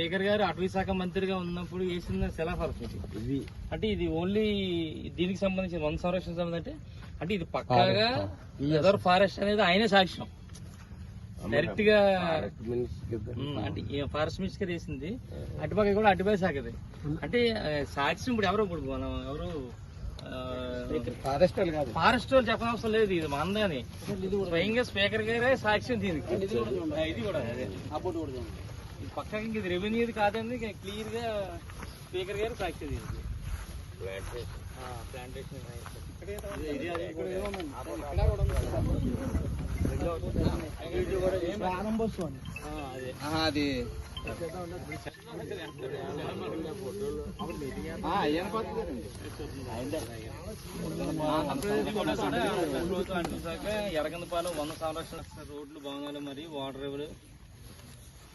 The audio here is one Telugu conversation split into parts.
స్పీకర్ గారు అటవీ శాఖ మంత్రిగా ఉన్నప్పుడు వేసిన శిలాఫలకం ఇది. ఇది అంటే ఇది ఓన్లీ దీనికి సంబంధించి వన సంరక్షణ సంబంధం అంటే అంటే ఇది పక్కాగా రిజర్వ్ ఫారెస్ట్ అనేది ఆయనే సాక్ష్యం. డైరెక్ట్గా అంటే ఫారెస్ట్ మినిస్టర్ వేసింది అటుపక్క కూడా అటుపై శాఖది అంటే ఆ, సాక్ష్యం ఇప్పుడు ఎవరు ఇప్పుడు మనం ఎవరు ఫారెస్ట్ ఫారెస్ట్ వాళ్ళు చెప్పనవసరం లేదు ఇది మందని స్వయంగా స్పీకర్ గారే సాక్ష్యం దీనికి. ఇది కూడా అదే. ఇది పక్కకి ఇంక ఇది రెవెన్యూది కాదండి క్లియర్గా స్పీకర్ గారు సాక్షి ప్లాంటేషన్ అదే. అది. ఎరగందపాలెం వంద సంరక్షణ రోడ్లు భవనాలు మరియు వాటర్ రేవులు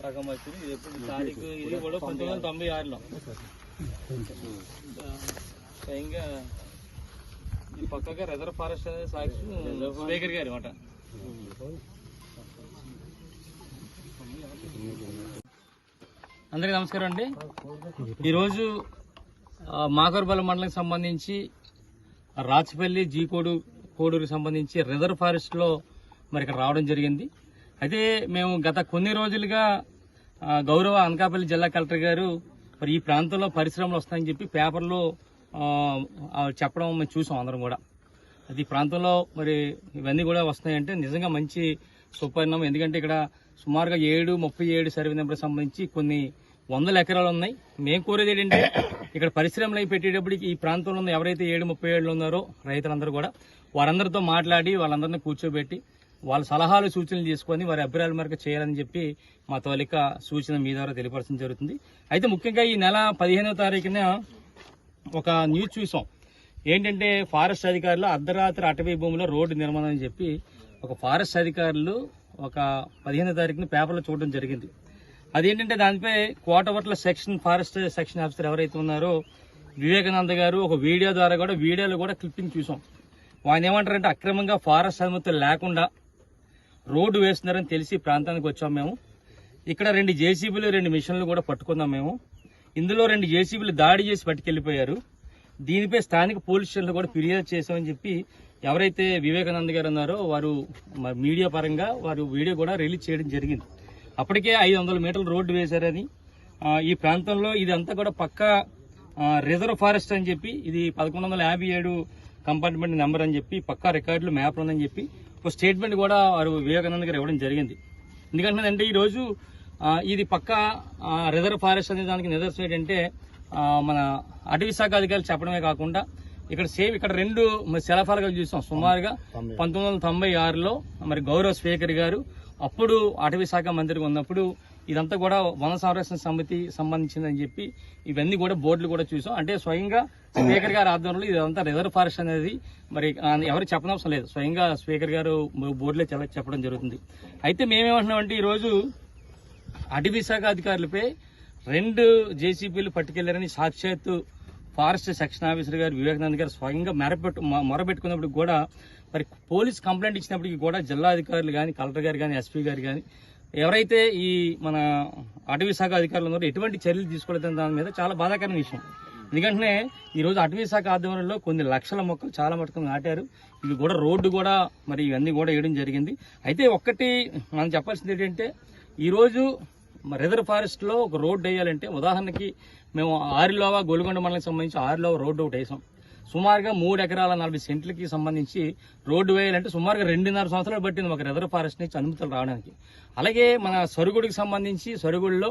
రకం వచ్చింది ఇది ఎప్పుడు తారీఖు ఇది కూడా పంతొమ్మిది వందల తొంభై ఆరులో. స్వయంగా ఈ పక్కగా రిజర్వ్ ఫారెస్ట్ సాక్షి స్పీకర్ గారి మాట. అందరికీ నమస్కారం అండి. ఈరోజు ఆ, మాకూరుపల్లి మండలానికి సంబంధించి రాచపల్లి జీకోడు కోడూరుకి సంబంధించి రిజర్వ్ ఫారెస్ట్లో మరి ఇక్కడ రావడం జరిగింది. అయితే మేము గత కొన్ని రోజులుగా గౌరవ అనకాపల్లి జిల్లా కలెక్టర్ గారు మరి ఈ ప్రాంతంలో పరిశ్రమలు వస్తాయని చెప్పి పేపర్లో చెప్పడం మేము చూసాం అందరం కూడా. అది ప్రాంతంలో మరి ఇవన్నీ కూడా వస్తాయంటే నిజంగా మంచి సుపరిణామం. ఎందుకంటే ఇక్కడ సుమారుగా ఏడు ముప్పై ఏడు సర్వే నెంబర్ సంబంధించి కొన్ని వందల ఎకరాలు ఉన్నాయి. మేము కోరేది ఏంటంటే ఇక్కడ పరిశ్రమలు అయి పెట్టేటప్పటికి ఈ ప్రాంతంలో ఉన్న ఎవరైతే ఏడు ముప్పై ఏళ్ళు ఉన్నారో రైతులందరూ కూడా వారందరితో మాట్లాడి వాళ్ళందరినీ కూర్చోబెట్టి వాళ్ళ సలహాలు సూచనలు తీసుకొని వారి అభిప్రాయాల మేరకు చేయాలని చెప్పి మా తోలిక సూచన మీ ద్వారా తెలియపరచడం జరుగుతుంది. అయితే ముఖ్యంగా ఈ నెల పదిహేనవ తారీఖున ఒక న్యూస్ చూసాం. ఏంటంటే ఫారెస్ట్ అధికారులు అర్ధరాత్రి అటవీ భూమిలో రోడ్డు నిర్మాణం అని చెప్పి ఒక ఫారెస్ట్ అధికారులు ఒక పదిహేనో తారీఖున పేపర్లో చూడడం జరిగింది. అదేంటంటే దానిపై Kotavatla section forest section officer ఎవరైతే ఉన్నారో వివేకానంద గారు ఒక వీడియో ద్వారా కూడా వీడియోలో కూడా క్లిప్పింగ్ చూసాం. ఆయన ఏమంటారంటే అక్రమంగా ఫారెస్ట్ అనుమతులు లేకుండా రోడ్డు వేస్తున్నారని తెలిసి ప్రాంతానికి వచ్చాం మేము. ఇక్కడ రెండు జేసీబీలు రెండు మిషన్లు కూడా పట్టుకున్నాం మేము. ఇందులో రెండు జేసీబీలు దాడి చేసి పట్టుకెళ్ళిపోయారు దీనిపై స్థానిక పోలీస్ స్టేషన్లో కూడా ఫిర్యాదు చేశామని చెప్పి ఎవరైతే వివేకానంద గారు ఉన్నారో వారు మీడియా పరంగా వారు వీడియో కూడా రిలీజ్ చేయడం జరిగింది. అప్పటికే ఐదు వందల మీటర్లు రోడ్డు వేశారని ఈ ప్రాంతంలో ఇదంతా కూడా పక్కా రిజర్వ్ ఫారెస్ట్ అని చెప్పి ఇది పదకొండు వందల యాభై ఏడు కంపార్ట్మెంట్ నెంబర్ అని చెప్పి పక్కా రికార్డులు మ్యాప్ ఉందని చెప్పి ఒక స్టేట్మెంట్ కూడా వారు వివేకానంద గారు ఇవ్వడం జరిగింది. ఎందుకంటే అంటే ఈరోజు ఇది పక్కా రిజర్వ్ ఫారెస్ట్ అనే దానికి నిదర్శనం ఏంటంటే మన అటవీ శాఖ అధికారులు చెప్పడమే కాకుండా ఇక్కడ సేమ్ ఇక్కడ రెండు శిలాఫలకాలు చూసాం. సుమారుగా పంతొమ్మిది వందల తొంభై ఆరులో మరి గౌరవ స్పీకర్ గారు అప్పుడు అటవీ శాఖ మంత్రిగా ఉన్నప్పుడు ఇదంతా కూడా వన సంరక్షణ సమితి సంబంధించిందని చెప్పి ఇవన్నీ కూడా బోర్డులు కూడా చూసాం. అంటే స్వయంగా స్పీకర్ గారి ఆధ్వర్యంలో ఇదంతా రిజర్వ్ ఫారెస్ట్ అనేది మరి ఎవరు చెప్పనవసరం లేదు. స్వయంగా స్పీకర్ గారు బోర్డులో చాలా చెప్పడం జరుగుతుంది. అయితే మేమేమంటున్నామంటే ఈరోజు అటవీ శాఖ అధికారులపై రెండు జేసీబీలు పట్టుకెళ్ళారని సాక్షాత్తు ఫారెస్ట్ సెక్షన్ ఆఫీసర్ గారు వివేకానంద్ గారు స్వయంగా మెరపెట్టు మ- మొరబెట్టుకున్నప్పుడు కూడా మరి పోలీస్ కంప్లైంట్ ఇచ్చినప్పటికీ కూడా జిల్లా అధికారులు కానీ కలెక్టర్ గారు కానీ ఎస్పీ గారు కానీ ఎవరైతే ఈ మన అటవీ శాఖ అధికారులు ఉన్నారో ఎటువంటి చర్యలు తీసుకోలేదని దాని మీద చాలా బాధాకరమైన విషయం. ఎందుకంటే ఈరోజు అటవీ శాఖ ఆధ్వర్యంలో కొన్ని లక్షల మొక్కలు చాలా మటుకు నాటారు. ఇవి కూడా రోడ్డు కూడా మరి ఇవన్నీ కూడా వేయడం జరిగింది. అయితే ఒక్కటి మనం చెప్పాల్సింది ఏంటంటే ఈరోజు రిజర్వ్ ఫారెస్ట్లో ఒక రోడ్డు వేయాలంటే ఉదాహరణకి మేము ఆరిలోవా గోల్కొండ మండలానికి సంబంధించి ఆరిలోవా రోడ్డు ఒకటి వేసాం. సుమారుగా మూడు ఎకరాల నలభై సెంట్లకి సంబంధించి రోడ్డు వేయాలంటే సుమారుగా రెండున్నర సంవత్సరాలు పట్టింది ఒక రిజర్వ్ ఫారెస్ట్ నుంచి అనుమతులు రావడానికి. అలాగే మన సరుగుడికి సంబంధించి సరుగుడిలో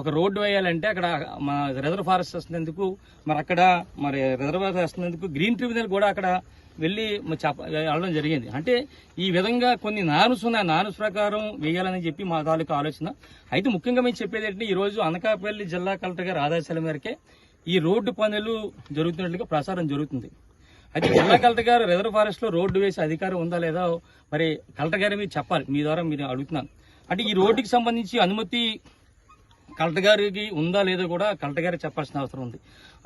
ఒక రోడ్డు వేయాలంటే అక్కడ మన రిజర్వ్ ఫారెస్ట్ వస్తున్నందుకు మరి అక్కడ మరి రిజర్వ్ ఫారెస్ట్ వస్తున్నందుకు గ్రీన్ ట్రిబ్యునల్ కూడా అక్కడ వెళ్ళి చెప్ప వెళ్ళడం జరిగింది. అంటే ఈ విధంగా కొన్ని నానుస్ ఉన్నాయి నానుస్ ప్రకారం వేయాలని చెప్పి మా తాలూకా ఆలోచన. అయితే ముఖ్యంగా మేము చెప్పేది ఏంటంటే ఈ రోజు అనకాపల్లి జిల్లా కలెక్టర్ గారి ఆదేశాల మేరకే ఈ రోడ్డు పనులు జరుగుతున్నట్లుగా ప్రసారం జరుగుతుంది. అయితే జిల్లా కలెక్టర్ గారు రిజర్వ్ ఫారెస్ట్లో రోడ్డు వేసే అధికారం ఉందా లేదా మరి కలెక్టర్ గారు మీరు చెప్పాలి. మీ ద్వారా మీరు అడుగుతున్నాను. అంటే ఈ రోడ్డుకి సంబంధించి అనుమతి కలెక్టర్ గారికి ఉందా లేదో కూడా కలెక్టర్ గారికి చెప్పాల్సిన అవసరం ఉంది.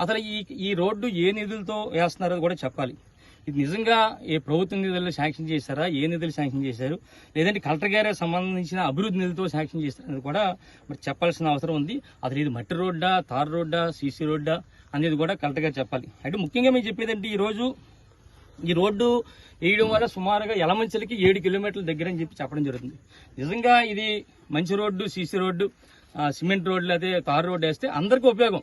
అసలు ఈ ఈ రోడ్డు ఏ నిధులతో వేస్తున్నారో కూడా చెప్పాలి. ఇది నిజంగా ఏ ప్రభుత్వ నిధులు శాంక్షన్ చేశారా? ఏ నిధులు శాంక్షన్ చేశారు? లేదంటే కలెక్టర్ గారే సంబంధించిన అభివృద్ధి నిధులతో శాంక్షన్ చేస్తారనేది కూడా మరి చెప్పాల్సిన అవసరం ఉంది. అసలు ఇది మట్టి రోడ్డా తార్ రోడ్డా సీసీ రోడ్డా అనేది కూడా కలెక్టర్ గారు చెప్పాలి. అంటే ముఖ్యంగా మేము చెప్పేదంటే ఈరోజు ఈ రోడ్డు వేయడం వల్ల సుమారుగా ఎలమంచలకి ఏడు కిలోమీటర్ల దగ్గర అని చెప్పి చెప్పడం జరుగుతుంది. నిజంగా ఇది మంచి రోడ్డు సీసీ రోడ్డు సిమెంట్ రోడ్లు అయితే తారు రోడ్డు వేస్తే అందరికీ ఉపయోగం.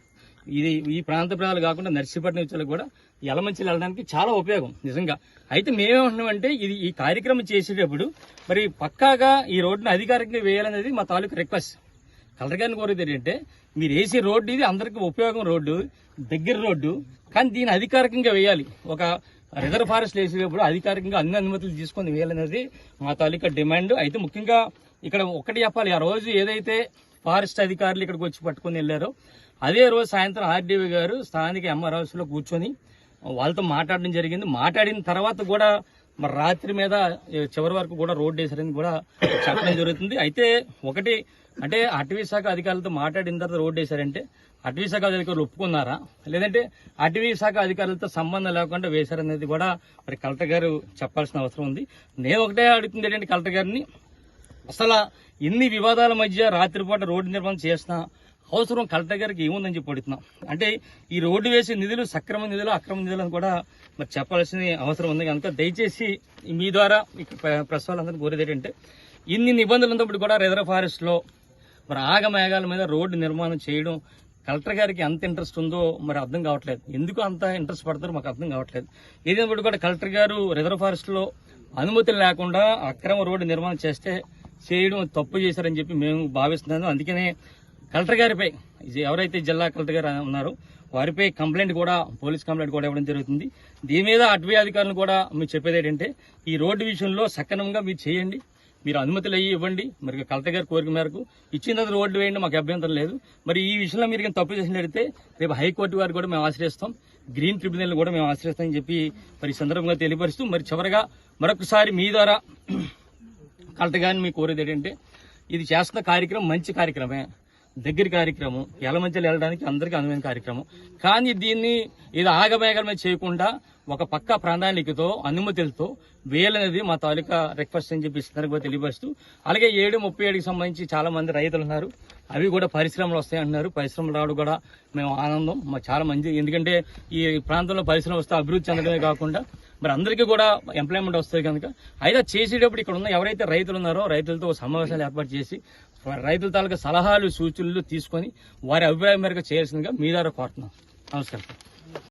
ఇది ఈ ప్రాంత ప్రాంతాలు కాకుండా నర్సీపట్నం వచ్చేలకు కూడా యలమంచిలు వెళ్ళడానికి చాలా ఉపయోగం నిజంగా. అయితే మేమేమంటున్నామంటే ఇది ఈ కార్యక్రమం చేసేటప్పుడు మరి పక్కాగా ఈ రోడ్డును అధికారికంగా వేయాలనేది మా తాలూకు రిక్వెస్ట్. కలెక్టర్ గారిని కోరేది ఏంటంటే మీరు వేసే రోడ్డు ఇది అందరికీ ఉపయోగం రోడ్డు దగ్గర రోడ్డు కానీ దీన్ని అధికారికంగా వేయాలి. ఒక రిజర్వ్ ఫారెస్ట్ వేసేటప్పుడు అధికారికంగా అన్ని అనుమతులు తీసుకొని వేయాలనేది మా తాలూకా డిమాండ్. అయితే ముఖ్యంగా ఇక్కడ ఒకటి చెప్పాలి ఆ రోజు ఏదైతే ఫారెస్ట్ అధికారులు ఇక్కడికి వచ్చి పట్టుకొని వెళ్ళారో అదే రోజు సాయంత్రం ఆర్డీవీ గారు స్థానిక ఎంఆర్ కూర్చొని వాళ్ళతో మాట్లాడడం జరిగింది. మాట్లాడిన తర్వాత కూడా మరి రాత్రి మీద చివరి వరకు కూడా రోడ్డు వేసారని కూడా చెప్పడం జరుగుతుంది. అయితే ఒకటి అంటే అటవీ శాఖ అధికారులతో మాట్లాడిన తర్వాత రోడ్డు వేశారంటే అటవీ శాఖ అధికారులు ఒప్పుకున్నారా? లేదంటే అటవీ శాఖ అధికారులతో సంబంధం లేకుండా వేశారనేది కూడా మరి కలెక్టర్ గారు చెప్పాల్సిన అవసరం ఉంది. నేను ఒకటే అడుగుతుంది ఏంటంటే కలెక్టర్ గారిని అసలు ఇన్ని వివాదాల మధ్య రాత్రిపూట రోడ్డు నిర్మాణం చేస్తున్నా అవసరం కలెక్టర్ గారికి ఏముందని చెప్పి అడుగుతున్నాం. అంటే ఈ రోడ్డు వేసే నిధులు సక్రమ నిధులు అక్రమ నిధులు అని కూడా మరి చెప్పాల్సిన అవసరం ఉంది కనుక దయచేసి మీ ద్వారా ఇక్కడ ప్ర- ప్రెస్ వాళ్ళందరినీ కోరేది ఏంటంటే ఇన్ని నిబంధనలు ఉన్నప్పుడు కూడా రిజర్వ్ ఫారెస్ట్లో మరి ఆగమేఘాల మీద రోడ్డు నిర్మాణం చేయడం కలెక్టర్ గారికి ఎంత ఇంట్రెస్ట్ ఉందో మరి అర్థం కావట్లేదు. ఎందుకు అంత ఇంట్రెస్ట్ పడతారో మాకు అర్థం కావట్లేదు. ఏదైనప్పుడు కూడా కలెక్టర్ గారు రిజర్వ్ ఫారెస్ట్లో అనుమతులు లేకుండా అక్రమ రోడ్డు నిర్మాణం చేస్తే చేయడం తప్పు చేశారని చెప్పి మేము భావిస్తున్నాము. అందుకనే కలెక్టర్ గారిపై ఇది ఎవరైతే జిల్లా కలెక్టర్ గారు ఉన్నారో వారిపై కంప్లైంట్ కూడా పోలీస్ కంప్లైంట్ కూడా ఇవ్వడం జరుగుతుంది. దీని మీద అటవీ అధికారులు కూడా మీరు చెప్పేది ఏంటంటే ఈ రోడ్డు విషయంలో సక్రమంగా మీరు చేయండి. మీరు అనుమతులు అయ్యి ఇవ్వండి. మరి కలెక్టర్ గారి కోరిక మేరకు ఇచ్చిన తర్వాత రోడ్డు వేయండి మాకు అభ్యంతరం లేదు. మరి ఈ విషయంలో మీరు తప్పు చేసినట్లయితే రేపు హైకోర్టు వారు కూడా మేము ఆశ్రయిస్తాం. గ్రీన్ ట్రిబ్యునల్ కూడా మేము ఆశ్రయిస్తామని చెప్పి మరి సందర్భంగా తెలియపరుస్తూ మరి చివరగా మరొకసారి మీ ద్వారా కలెక్టర్ గారిని మీ కోరేది ఏంటంటే ఇది చేస్తున్న కార్యక్రమం మంచి కార్యక్రమే. దగ్గర కార్యక్రమం ఎలమంచలు వెళ్ళడానికి అందరికీ అనువైన కార్యక్రమం. కానీ దీన్ని ఇది ఆగమేగమే చేయకుండా ఒక పక్క ప్రణాళికతో అనుమతులతో వేయాలనేది మా తాలూకా రిక్వెస్ట్ అని చెప్పి సందర్భంగా తెలియపరుస్తూ అలాగే ఏడు ముప్పై ఏడుకి సంబంధించి చాలా మంది రైతులు ఉన్నారు. అవి కూడా పరిశ్రమలు వస్తాయంటున్నారు పరిశ్రమలు రావడం కూడా మేము ఆనందం. మా చాలా మంది ఎందుకంటే ఈ ప్రాంతంలో పరిశ్రమ వస్తే అభివృద్ధి చెందడమే కాకుండా మరి అందరికీ కూడా ఎంప్లాయ్మెంట్ వస్తుంది కనుక. అయితే చేసేటప్పుడు ఇక్కడ ఉన్న ఎవరైతే రైతులు ఉన్నారో రైతులతో సమావేశాలు ఏర్పాటు చేసి రైతుల తాలూకా సలహాలు సూచనలు తీసుకొని వారి అభిప్రాయం మేరకు చేయాల్సిందిగా మీ ద్వారా కోరుతున్నాం. నమస్కారం.